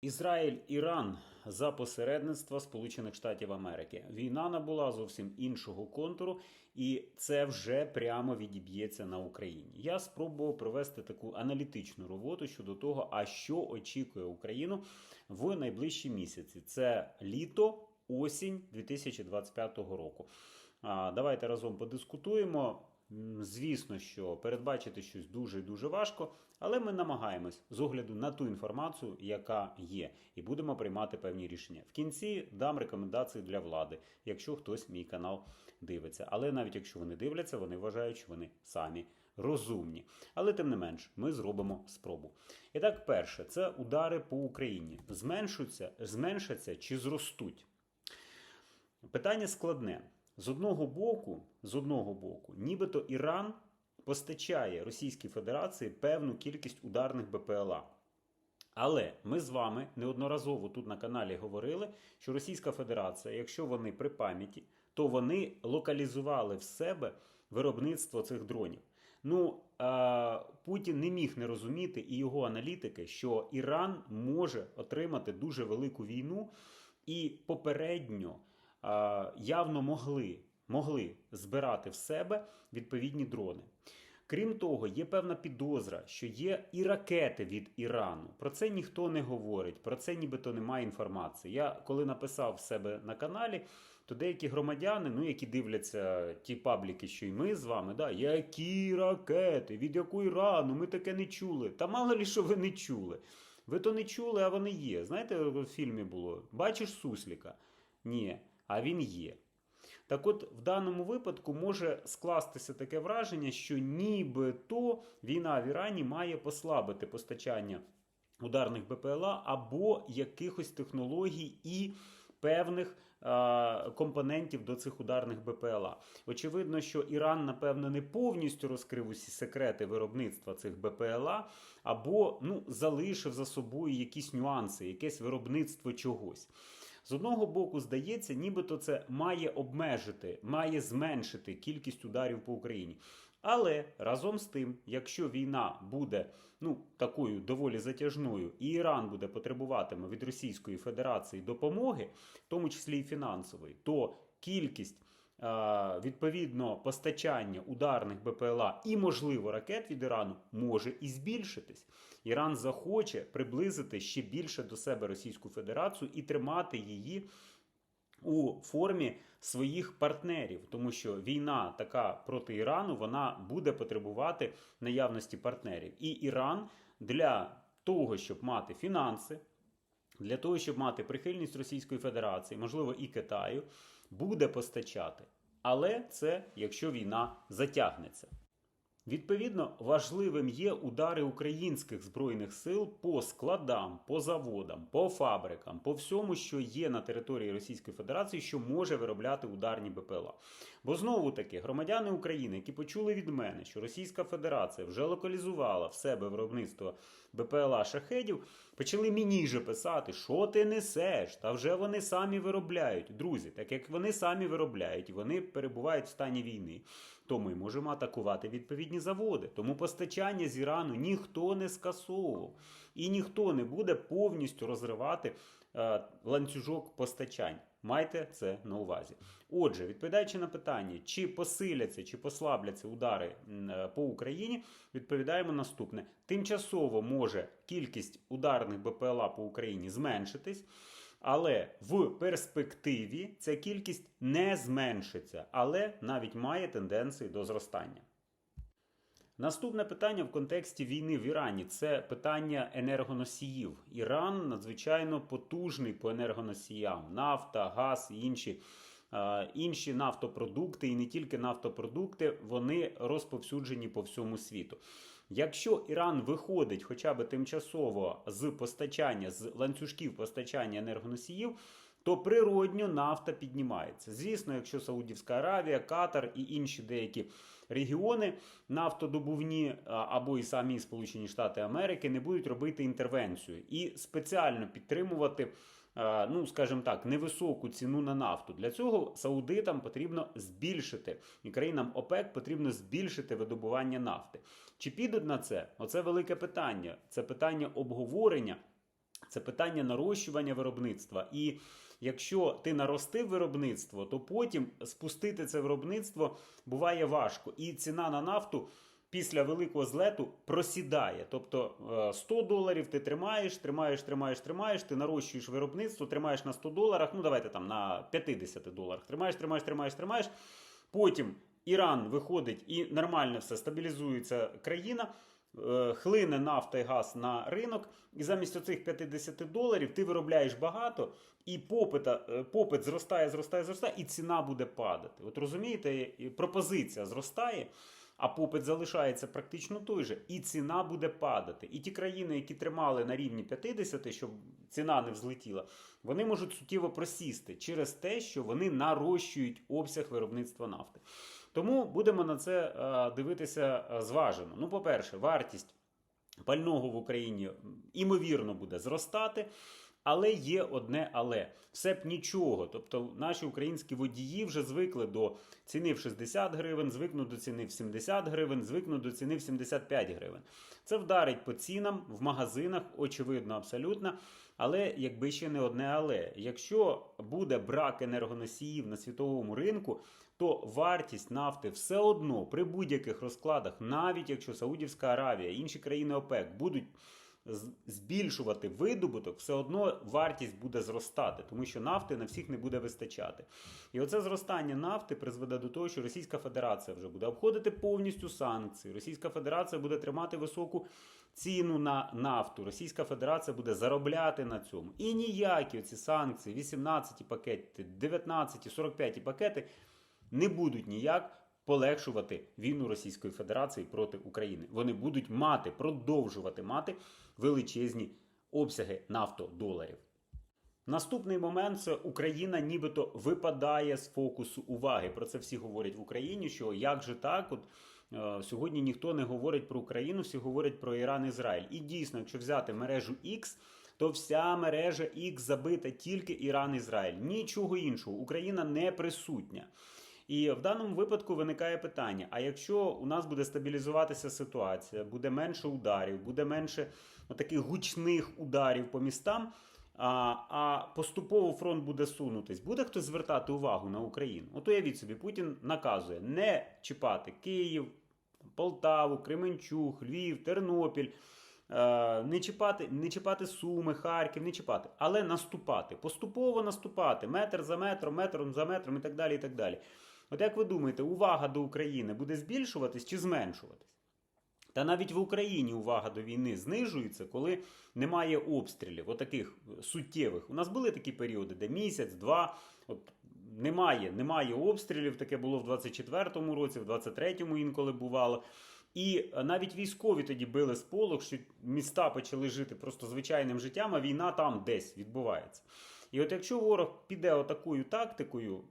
Ізраїль Іран за посередництва Сполучених Штатів Америки. Війна набула зовсім іншого контуру, і це вже прямо відіб'ється на Україні. Я спробував провести таку аналітичну роботу щодо того, а що очікує Україну в найближчі місяці. Це літо, осінь 2025 року. Давайте разом подискутуємо. Звісно, що передбачити щось дуже дуже важко, але ми намагаємось з огляду на ту інформацію, яка є, і будемо приймати певні рішення. В кінці дам рекомендації для влади, якщо хтось мій канал дивиться. Але навіть якщо вони дивляться, вони вважають, що вони самі розумні. Але тим не менш, ми зробимо спробу. І так, перше, це удари по Україні. Зменшуться, зменшаться чи зростуть? Питання складне. З одного боку, з одного боку, нібито Іран постачає Російській Федерації певну кількість ударних БПЛА. Але ми з вами неодноразово тут на каналі говорили, що Російська Федерація, якщо вони при пам'яті, то вони локалізували в себе виробництво цих дронів. Ну, Путін не міг не розуміти і його аналітики, що Іран може отримати дуже велику війну, і попередньо явно могли, могли збирати в себе відповідні дрони. Крім того, є певна підозра, що є і ракети від Ірану. Про це ніхто не говорить, про це нібито немає інформації. Я коли написав в себе на каналі, то деякі громадяни, ну які дивляться ті пабліки, що й ми з вами, да, які ракети, від якого Ірану, ми таке не чули. Та мало ли що ви не чули. Ви то не чули, а вони є. Знаєте, в фільмі було: бачиш сусліка? Ні, а він є. Так от, в даному випадку може скластися таке враження, що нібито війна в Ірані має послабити постачання ударних БПЛА або якихось технологій і певних е, компонентів до цих ударних БПЛА. Очевидно, що Іран, напевно, не повністю розкрив усі секрети виробництва цих БПЛА, або ну, залишив за собою якісь нюанси, якесь виробництво чогось. З одного боку, здається, нібито це має обмежити, має зменшити кількість ударів по Україні. Але разом з тим, якщо війна буде ну, такою доволі затяжною, і Іран буде потребуватиме від Російської Федерації допомоги, в тому числі і фінансової, то кількість відповідно постачання ударних БПЛА і, можливо, ракет від Ірану може і збільшитись. Іран захоче приблизити ще більше до себе Російську Федерацію і тримати її у формі своїх партнерів, тому що війна така проти Ірану вона буде потребувати наявності партнерів. І Іран для того, щоб мати фінанси, для того, щоб мати прихильність Російської Федерації, можливо, і Китаю, буде постачати. Але це якщо війна затягнеться. Відповідно, важливим є удари українських збройних сил по складам, по заводам, по фабрикам, по всьому, що є на території Російської Федерації, що може виробляти ударні БПЛА. Бо знову таки громадяни України, які почули від мене, що Російська Федерація вже локалізувала в себе виробництво БПЛА шахедів, почали мені же писати, що ти несеш, та вже вони самі виробляють. Друзі, так як вони самі виробляють, вони перебувають в стані війни, то ми можемо атакувати відповідні заводи. Тому постачання з Ірану ніхто не скасовував. І ніхто не буде повністю розривати е, ланцюжок постачань. Майте це на увазі. Отже, відповідаючи на питання, чи посиляться, чи послабляться удари е, по Україні, відповідаємо наступне: тимчасово може кількість ударних БПЛА по Україні зменшитись. Але в перспективі ця кількість не зменшиться, але навіть має тенденції до зростання. Наступне питання в контексті війни в Ірані це питання енергоносіїв. Іран надзвичайно потужний по енергоносіям: нафта, газ і інші. е, Інші нафтопродукти, і не тільки нафтопродукти, вони розповсюджені по всьому світу. Якщо Іран виходить хоча б тимчасово з постачання, з ланцюжків постачання енергоносіїв, то природньо нафта піднімається. Звісно, якщо Саудівська Аравія, Катар і інші деякі регіони нафтодобувні або і самі Сполучені Штати Америки не будуть робити інтервенцію і спеціально підтримувати. Е, Ну, скажімо так, невисоку ціну на нафту. Для цього саудитам потрібно збільшити і країнам ОПЕК потрібно збільшити видобування нафти. Чи підуть на це? Оце велике питання. Це питання обговорення це питання нарощування виробництва. І якщо ти наростив виробництво, то потім спустити це виробництво буває важко. І ціна на нафту після великого злету просідає. Тобто е, 100 доларів ти тримаєш, тримаєш, тримаєш, тримаєш, ти нарощуєш виробництво, тримаєш на 100 доларах, ну давайте там на 50 доларах. Тримаєш, тримаєш, тримаєш, тримаєш. Потім Іран виходить і нормально все стабілізується країна. е, Хлине нафта і газ на ринок, і замість оцих 50 доларів ти виробляєш багато, і попита, е, попит зростає, зростає, зростає, і ціна буде падати. От розумієте, пропозиція зростає, а попит залишається практично той же, і ціна буде падати. І ті країни, які тримали на рівні 50, щоб ціна не взлетіла, вони можуть суттєво просісти через те, що вони нарощують обсяг виробництва нафти. Тому будемо на це е, дивитися е, зважено. Ну, по-перше, вартість пального в Україні імовірно буде зростати. Але є одне але все б нічого. Тобто наші українські водії вже звикли до ціни в 60 гривень, звикнуть до ціни в 70 гривень, звикнуть до ціни в 75 гривень. Це вдарить по цінам в магазинах, очевидно, абсолютно. Але якби ще не одне але. Якщо буде брак енергоносіїв на світовому ринку, то вартість нафти все одно при будь-яких розкладах, навіть якщо Саудівська Аравія, інші країни ОПЕК будуть збільшувати видобуток, все одно вартість буде зростати, тому що нафти на всіх не буде вистачати. І оце зростання нафти призведе до того, що Російська Федерація вже буде обходити повністю санкції. Російська Федерація буде тримати високу ціну на нафту. Російська Федерація буде заробляти на цьому. І ніякі оці санкції, 18 пакети, 19, 45 пакети не будуть ніяк полегшувати війну Російської Федерації проти України. Вони будуть мати, продовжувати мати величезні обсяги нафтодоларів. Наступний момент це Україна нібито випадає з фокусу уваги. Про це всі говорять в Україні. Що як же так? От е, сьогодні ніхто не говорить про Україну, всі говорять про Іран Ізраїль. І дійсно, якщо взяти мережу X, то вся мережа X забита тільки Іран Ізраїль. Нічого іншого. Україна не присутня. І в даному випадку виникає питання: а якщо у нас буде стабілізуватися ситуація, буде менше ударів, буде менше таких гучних ударів по містам, а, а поступово фронт буде сунутись, буде хтось звертати увагу на Україну? От уявіть собі, Путін наказує не чіпати Київ, Полтаву, Кременчуг, Львів, Тернопіль. е, Не чіпати, не чіпати Суми, Харків, не чіпати, але наступати, поступово наступати, метр за метром, метром за метром і так далі. і так далі. От як ви думаєте, увага до України буде збільшуватись чи зменшуватись? Та навіть в Україні увага до війни знижується, коли немає обстрілів, отаких суттєвих. У нас були такі періоди, де місяць, два, от немає, немає обстрілів. Таке було в 24-му році, в 23-му інколи бувало. І е, навіть військові тоді били сполох, що міста почали жити просто звичайним життям, а війна там десь відбувається. І от якщо ворог піде отакою тактикою,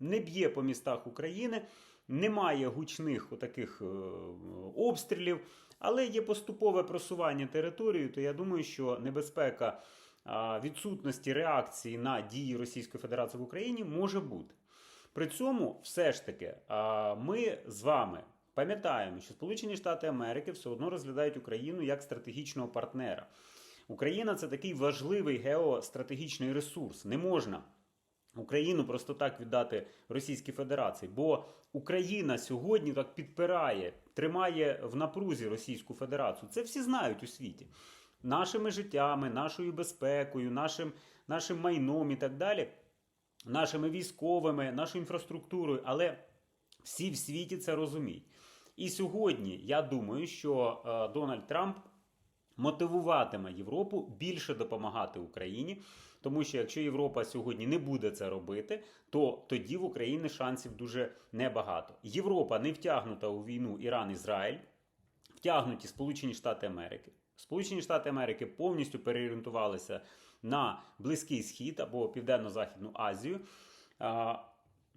не б'є по містах України, немає гучних отаких е, обстрілів, але є поступове просування території, то я думаю, що небезпека відсутності реакції на дії Російської Федерації в Україні може бути. При цьому, все ж таки, ми з вами пам'ятаємо, що Сполучені Штати Америки все одно розглядають Україну як стратегічного партнера. Україна це такий важливий геостратегічний ресурс. Не можна Україну просто так віддати Російській Федерації, бо Україна сьогодні так підпирає, тримає в напрузі Російську Федерацію. Це всі знають у світі. Нашими життями, нашою безпекою, нашим, нашим майном і так далі, нашими військовими, нашою інфраструктурою. Але всі в світі це розуміють. І сьогодні я думаю, що е, Дональд Трамп мотивуватиме Європу більше допомагати Україні. Тому що якщо Європа сьогодні не буде це робити, то тоді в Україні шансів дуже небагато. Європа не втягнута у війну Іран-Ізраїль, втягнуті Сполучені Штати Америки. Сполучені Штати Америки повністю переорієнтувалися на Близький Схід або Південно-Західну Азію.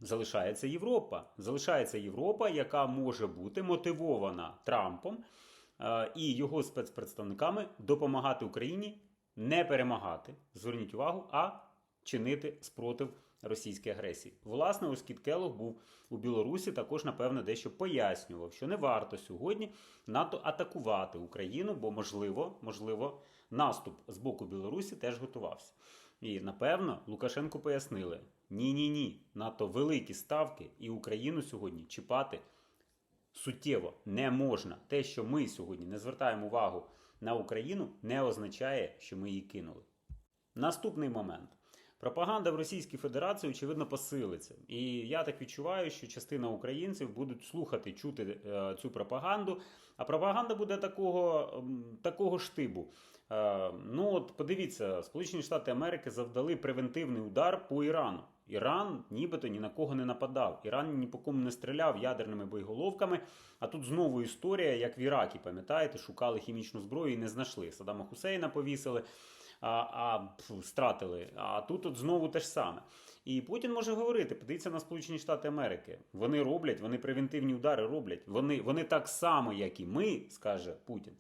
Залишається Європа. Залишається Європа, яка може бути мотивована Трампом і його спецпредставниками допомагати Україні не перемагати, зверніть увагу, а чинити спротив російській агресії. Власне, ось Кіт Келлог був у Білорусі, також, напевно, дещо пояснював, що не варто сьогодні НАТО атакувати Україну, бо можливо, можливо, наступ з боку Білорусі теж готувався. І напевно Лукашенку пояснили: ні, ні, ні, НАТО великі ставки, і Україну сьогодні чіпати суттєво не можна. Те, що ми сьогодні не звертаємо увагу на Україну, не означає, що ми її кинули. Наступний момент. Пропаганда в Російській Федерації, очевидно, посилиться. І я так відчуваю, що частина українців будуть слухати, чути е, цю пропаганду. А пропаганда буде такого, такого штибу. Е, ну, от подивіться, Сполучені Штати Америки завдали превентивний удар по Ірану. Іран нібито ні на кого не нападав. Іран ні по кому не стріляв ядерними боєголовками. А тут знову історія, як в Іракі, пам'ятаєте, шукали хімічну зброю і не знайшли. Саддама Хусейна повісили а, а пф, стратили. А тут от знову те ж саме. І Путін може говорити: подивіться на Сполучені Штати Америки. Вони роблять, вони превентивні удари роблять. Вони, вони так само, як і ми, скаже Путін.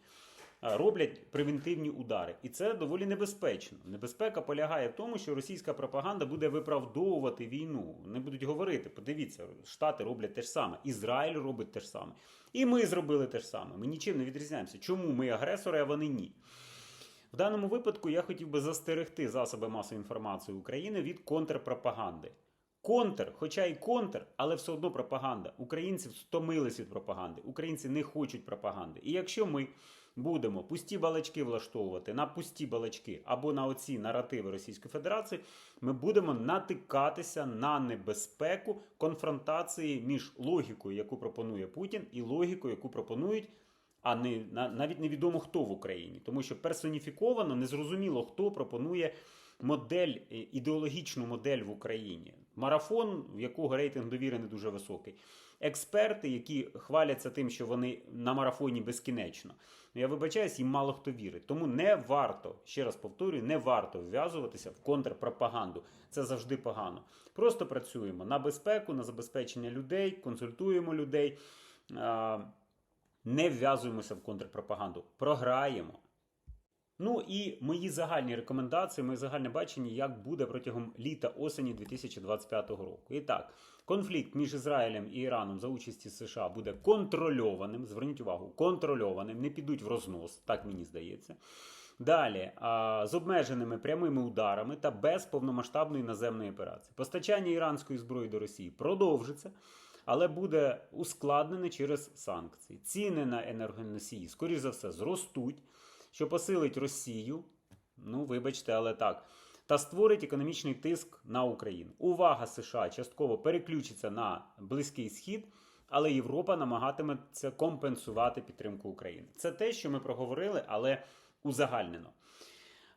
А, Роблять превентивні удари, і це доволі небезпечно. Небезпека полягає в тому, що російська пропаганда буде виправдовувати війну. Вони будуть говорити: подивіться, Штати роблять те ж саме, Ізраїль робить те ж саме, і ми зробили те ж саме. Ми нічим не відрізняємося. Чому ми агресори, а вони ні? В даному випадку я хотів би застерегти засоби масової інформації України від контрпропаганди. Контр, хоча й контр, але все одно пропаганда. Українці стомились від пропаганди. Українці не хочуть пропаганди. І якщо ми будемо пусті балачки влаштовувати на пусті балачки або на оці наративи Російської Федерації, ми будемо натикатися на небезпеку конфронтації між логікою, яку пропонує Путін, і логікою, яку пропонують а не на- навіть невідомо хто в Україні, тому що персоніфіковано незрозуміло, хто пропонує модель, е, ідеологічну модель в Україні. Марафон, в якого рейтинг довіри не дуже високий. Експерти, які хваляться тим, що вони на марафоні безкінечно. Ну, Я вибачаюсь, їм мало хто вірить. Тому не варто, ще раз повторюю, не варто вв'язуватися в контрпропаганду. Це завжди погано. Просто працюємо на безпеку, на забезпечення людей, консультуємо людей. не вв'язуємося в контрпропаганду, програємо. Ну і мої загальні рекомендації, моє загальне бачення, як буде протягом літа осені 2025 року. І так, конфлікт між Ізраїлем і Іраном за участі США буде контрольованим. Зверніть увагу, контрольованим, не підуть в рознос, так мені здається. Далі з обмеженими прямими ударами та без повномасштабної наземної операції. Постачання іранської зброї до Росії продовжиться але буде ускладнене через санкції. Ціни на енергоносії, скоріш за все, зростуть, що посилить Росію. Ну, вибачте, але так. Та створить економічний тиск на Україну. Увага США частково переключиться на Близький Схід, але Європа намагатиметься компенсувати підтримку України. Це те, що ми проговорили, але узагальнено.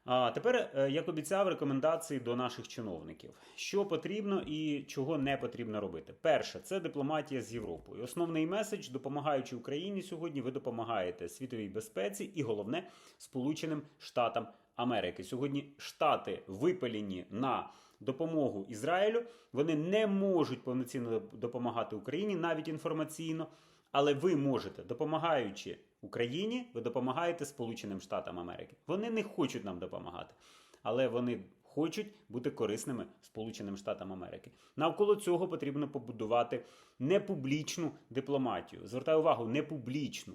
А тепер, е, як обіцяв, рекомендації до наших чиновників, що потрібно і чого не потрібно робити. Перше, це дипломатія з Європою. Основний меседж, допомагаючи Україні сьогодні, ви допомагаєте світовій безпеці і головне Сполученим Штатам Америки. Сьогодні Штати випалені на допомогу Ізраїлю. Вони не можуть повноцінно допомагати Україні, навіть інформаційно. Але ви можете, допомагаючи Україні, ви допомагаєте Сполученим Штатам Америки. Вони не хочуть нам допомагати, але вони хочуть бути корисними Сполученим Штатам Америки. Навколо цього потрібно побудувати непублічну дипломатію. Звертаю увагу, непублічну.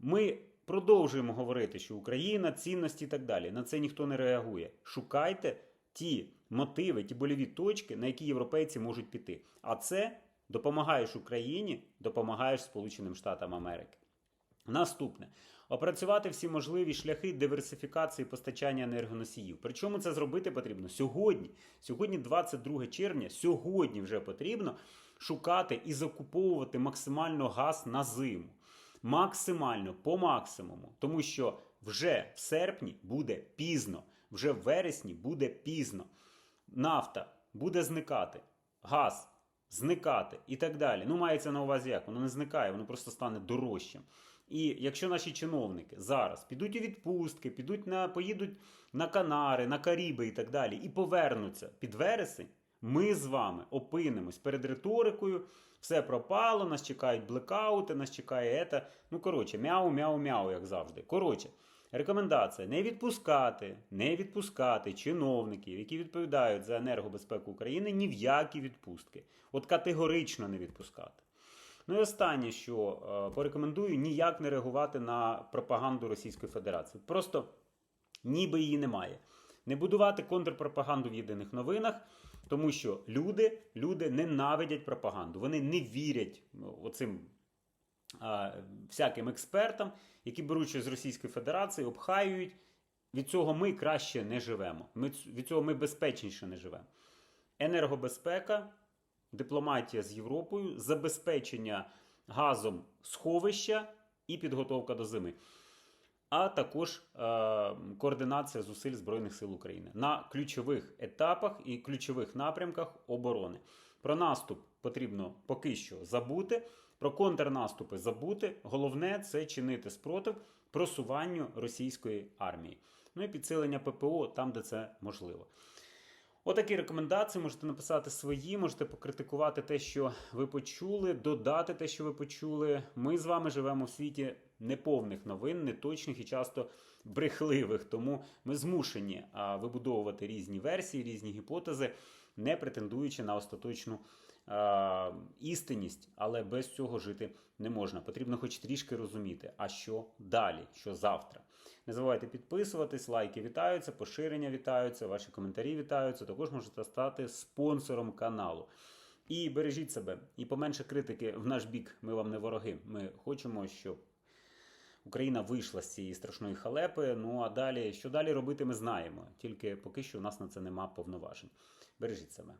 Ми продовжуємо говорити, що Україна, цінності і так далі. На це ніхто не реагує. Шукайте ті мотиви, ті больові точки, на які європейці можуть піти. А це допомагаєш Україні, допомагаєш Сполученим Штатам Америки. Наступне опрацювати всі можливі шляхи диверсифікації постачання енергоносіїв. Причому це зробити потрібно сьогодні. Сьогодні, 22 червня, сьогодні вже потрібно шукати і закуповувати максимально газ на зиму. Максимально по максимуму, тому що вже в серпні буде пізно, вже в вересні буде пізно. Нафта буде зникати, газ зникати і так далі. Ну, мається на увазі як? Воно не зникає, воно просто стане дорожчим. І якщо наші чиновники зараз підуть у відпустки, підуть на, поїдуть на Канари, на Каріби і так далі, і повернуться під вересень, ми з вами опинимось перед риторикою. Все пропало, нас чекають блекаути, нас чекає ета. Ну, коротше, мяу, мяу, мяу, як завжди. Коротше, рекомендація: не відпускати, не відпускати чиновників, які відповідають за енергобезпеку України, ні в які відпустки. От категорично не відпускати. Ну і останнє, що е, порекомендую, ніяк не реагувати на пропаганду Російської Федерації. Просто ніби її немає. Не будувати контрпропаганду в єдиних новинах, тому що люди, люди ненавидять пропаганду. Вони не вірять ну, оцим а, всяким експертам, які беруть з Російської Федерації, обхаюють. Від цього ми краще не живемо. Ми, від цього ми безпечніше не живемо. Енергобезпека, дипломатія з Європою, забезпечення газом сховища і підготовка до зими. А також е, координація зусиль Збройних сил України на ключових етапах і ключових напрямках оборони. Про наступ потрібно поки що забути, про контрнаступи забути. Головне це чинити спротив просуванню російської армії. Ну і підсилення ППО там, де це можливо. Отакі рекомендації можете написати свої, можете покритикувати те, що ви почули, додати те, що ви почули. Ми з вами живемо в світі неповних новин, неточних і часто брехливих. Тому ми змушені вибудовувати різні версії, різні гіпотези, не претендуючи на остаточну істинність, але без цього жити не можна. Потрібно хоч трішки розуміти, а що далі, що завтра. Не забувайте підписуватись, лайки вітаються, поширення вітаються, ваші коментарі вітаються. Також можете стати спонсором каналу. І бережіть себе, і поменше критики в наш бік. Ми вам не вороги. Ми хочемо, щоб Україна вийшла з цієї страшної халепи. Ну а далі, що далі робити, ми знаємо. Тільки поки що у нас на це нема повноважень. Бережіть себе.